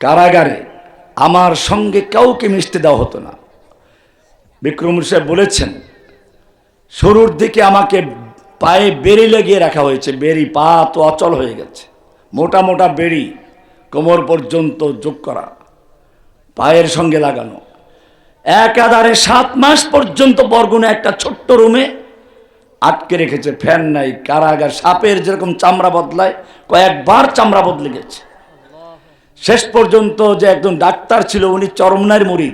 কারাগারে আমার সঙ্গে কাউকে মিশতে দেওয়া হতো না। বিক্রম সাহেব বলেছেন, শুরুর দিকে আমাকে পায়ে বেড়ি লাগিয়ে রাখা হয়েছে, বেড়ি পা তো অচল হয়ে গেছে, মোটা মোটা বেড়ি, কোমর পর্যন্ত যোগ করা, পায়ের সঙ্গে লাগানো। একাধারে সাত মাস পর্যন্ত বরগুনে একটা ছোট্ট রুমে আটকে রেখেছে, ফ্যান নাই, কারাগার সাপের যেরকম চামড়া বদলায়, কয়েকবার চামড়া বদলে গেছে। শেষ পর্যন্ত যে একজন ডাক্তার ছিল উনি চরমনার মরি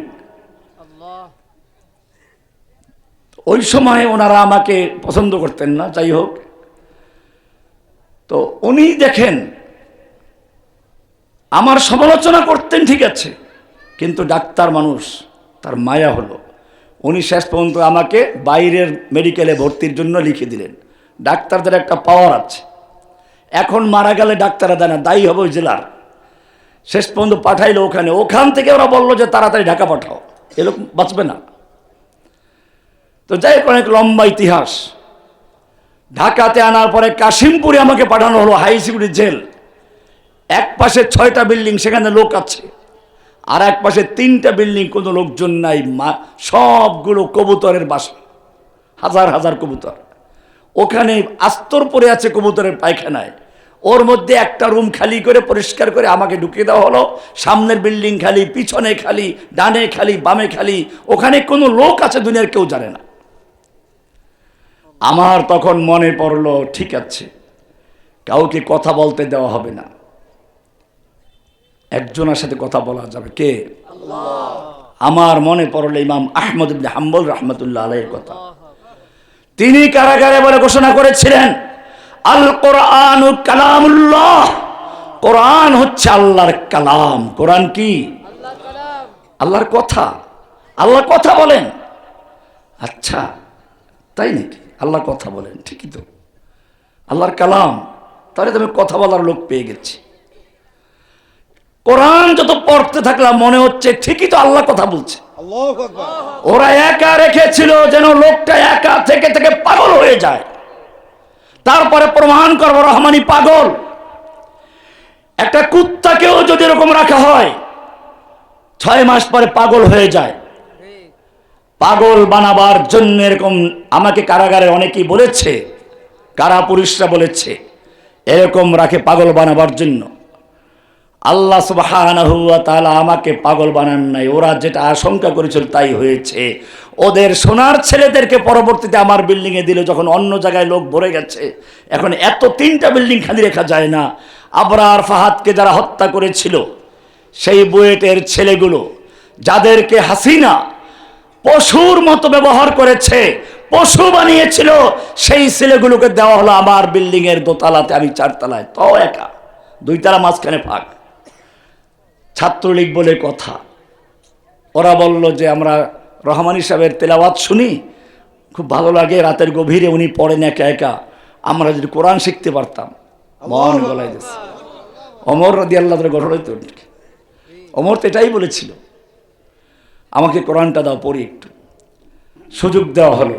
ওই সময় ওনারা আমাকে পছন্দ করতেন না যাই হোক। তো উনি দেখেন আমার সমালোচনা করতেন ঠিক আছে কিন্তু ডাক্তার মানুষ তার মায়া হলো। উনি শেষ পর্যন্ত আমাকে বাইরের মেডিকেলে ভর্তির জন্য লিখে দিলেন। ডাক্তারদের একটা পাওয়ার আছে। এখন মারা গেলে ডাক্তাররা দেয় না দায়ী হবে ওই জেলার। শেষ পর্যন্ত পাঠাইলো ওখানে। ওখান থেকে ওরা বলল যে, তাড়াতাড়ি ঢাকা পাঠাও। এরকম বাঁচবে না। তো যাই হোক, অনেক লম্বা ইতিহাস। ঢাকাতে আনার পরে কাশিমপুরে আমাকে পাঠানো হলো হাই সিকিউরিটি জেল। এক পাশে ছয়টা বিল্ডিং, সেখানে লোক আছে। আর এক পাশে তিনটা বিল্ডিং, কোনো লোকজন নাই, মা- সবগুলো কবুতরের বাসা। হাজার হাজার কবুতর। ওখানে আস্তর পরে আছে কবুতরের পায়খানায়। ওর মধ্যে একটা রুম খালি করে পরিষ্কার করে আমাকে ঢুকিয়ে দেওয়া হলো। সামনের বিল্ডিং খালি, পিছনে খালি, ডানে খালি, বামে খালি। ওখানে কোনো লোক আছে দুনিয়ার কেউ জানে না। আমার তখন মনে পড়ল, ঠিক আছে, কাউকে কথা বলতে দেওয়া হবে না। একজনের সাথে কথা বলা যাবে। কে? আমার মনে পড়ল ইমাম আহমদ হাম্বল রহমতুল্লাহ আলাইয়ের কথা। তিনি কারাগারে বলে ঘোষণা করেছিলেন আল কোরআন কালামুল্লাহ। কোরআন হচ্ছে আল্লাহর কালাম। কোরআন কি? আল্লাহর কথা। আল্লাহ কথা বলেন। আচ্ছা তাই নাকি? আল্লাহ কথা বলেন ঠিকই তো। আল্লাহর কালাম। তাহলে তো আমি কথা বলার লোক পেয়ে গেছি। কোরআন যত পড়তে থাকলাম মনে হচ্ছে ঠিকই তো আল্লাহ কথা বলছে। ওরা একা রেখেছিল যেন লোকটা একা থেকে থেকে পাগল হয়ে যায়। তারপরে প্রমাণ করব, রহমানি পাগল। একটা কুত্তাকেও যদি এরকম রাখা হয়, ছয় মাস পরে পাগল হয়ে যায়। পাগল বানাবার জন্য এরকম আমাকে কারাগারে অনেকেই বলেছে কারা পুলিশরা বলেছে, এরকম রাখে পাগল বানাবার জন্য। আল্লাহ ওয়া আমাকে পাগল বানান নাই। ওরা যেটা আশঙ্কা করেছিল তাই হয়েছে। ওদের সোনার ছেলেদেরকে পরবর্তীতে আমার বিল্ডিংয়ে দিল যখন অন্য জায়গায় লোক ভরে গেছে। এখন এত তিনটা বিল্ডিং খালি রেখা যায় না। আবরার ফাহাদকে যারা হত্যা করেছিল, সেই বুয়েটের ছেলেগুলো, যাদেরকে হাসিনা পশুর মতো ব্যবহার করেছে, পশু বানিয়েছিল, সেই ছেলেগুলোকে দেওয়া হলো আমার বিল্ডিং এর দোতলাতে, আমি চারতলায়। তাও একা। দুইতলা মাঝখানে ফাঁক। ছাত্রলীগ বলে কথা। ওরা বলল যে আমরা রহমানি সাহেবের তেলাওয়াত শুনি খুব ভালো লাগে রাতের গভীরে উনি পড়েন একা একা। আমরা যদি কোরআন শিখতে পারতাম। মন গলায় দিচ্ছে অমর রাদি আল্লাহ ঘটনা তো অমর তো এটাই বলেছিল আমাকে কোরআনটা দাও পড়ি একটু। সুযোগ দেওয়া হলো।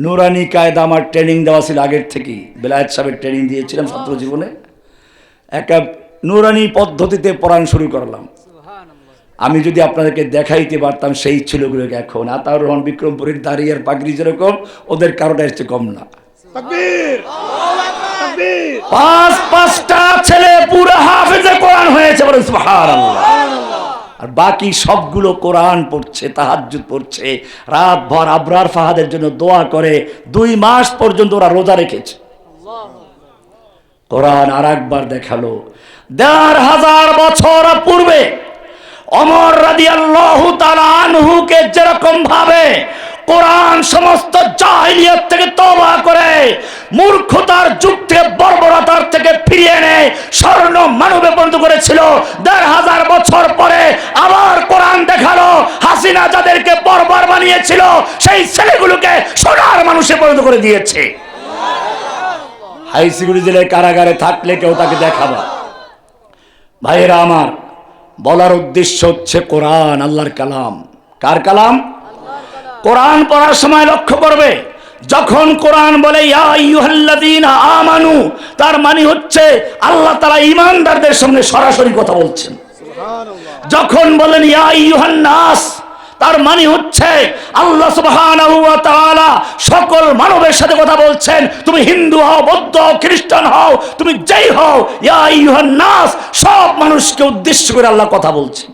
নুরানি কায়দা আমার ট্রেনিং দেওয়া ছিল আগের থেকেই। বেলায়েত সাহেবের ট্রেনিং দিয়েছিলাম ছাত্র জীবনে। একটা নুরানি পদ্ধতিতে পড়ান শুরু করলাম। আমি যদি আপনাদেরকে দেখাইতে পারতাম সেই ছেলেগুলোকে এখন আতাউর রহমান বিক্রমপুরের দাঁড়িয়ে পাগড়ি যেরকম ওদের কারোটা এসছে কম না। পাঁচ পাঁচটা ছেলে পুরো হাফেজে কোরআন হয়েছে বলে আর বাকি সবগুলো কোরআন পড়ছে তাহাজ্জুদ পড়ছে রাত ভর আবরার ফাহাদের জন্য দোয়া করে দুই মাস পর্যন্ত ওরা রোজা রেখেছে। কোরআন আর একবার দেখাল। দেড় হাজার বছর পূর্বে অমর রাদি আল্লাহ আনহুকে যেরকম ভাবে কোরআন সমস্ত জাহিলিয়ত থেকে তবা করে, মূর্খতার যুগ থেকে বর্বরতার থেকে ফিরিয়ে এনে স্বর্ণ মানবে পরিণত করেছিল, দেড় হাজার বছর পরে আবার কোরআন দেখাল, হাসিনা যাদেরকে বর্বর বানিয়েছিল, সেই ছেলেগুলোকে সোনার মানুষে পরিণত করে দিয়েছে। হাই সিকিউরিটি জেলের কারাগারে থাকলে কেউ তাকে দেখাবা। ভাইয়েরা আমার, বলার উদ্দেশ্য হচ্ছে কোরআন, আল্লাহর কালাম। কার কালাম? কোরআন পড়ার সময় লক্ষ্য করবে, যখন কোরআন বলে আমানু তার মানে হচ্ছে আল্লাহ তারা ঈমানদারদের সঙ্গে সরাসরি কথা বলছেন। যখন বলেন, ইয়া আইয়ুহান নাস তার মানে হচ্ছে আল্লাহ তাআলা সকল মানবের সাথে কথা বলছেন, তুমি হিন্দু হও, বৌদ্ধ হও, খ্রিস্টান হও, তুমি যেই হও, ইয়া নাস সব মানুষকে উদ্দেশ্য করে আল্লাহ কথা বলছেন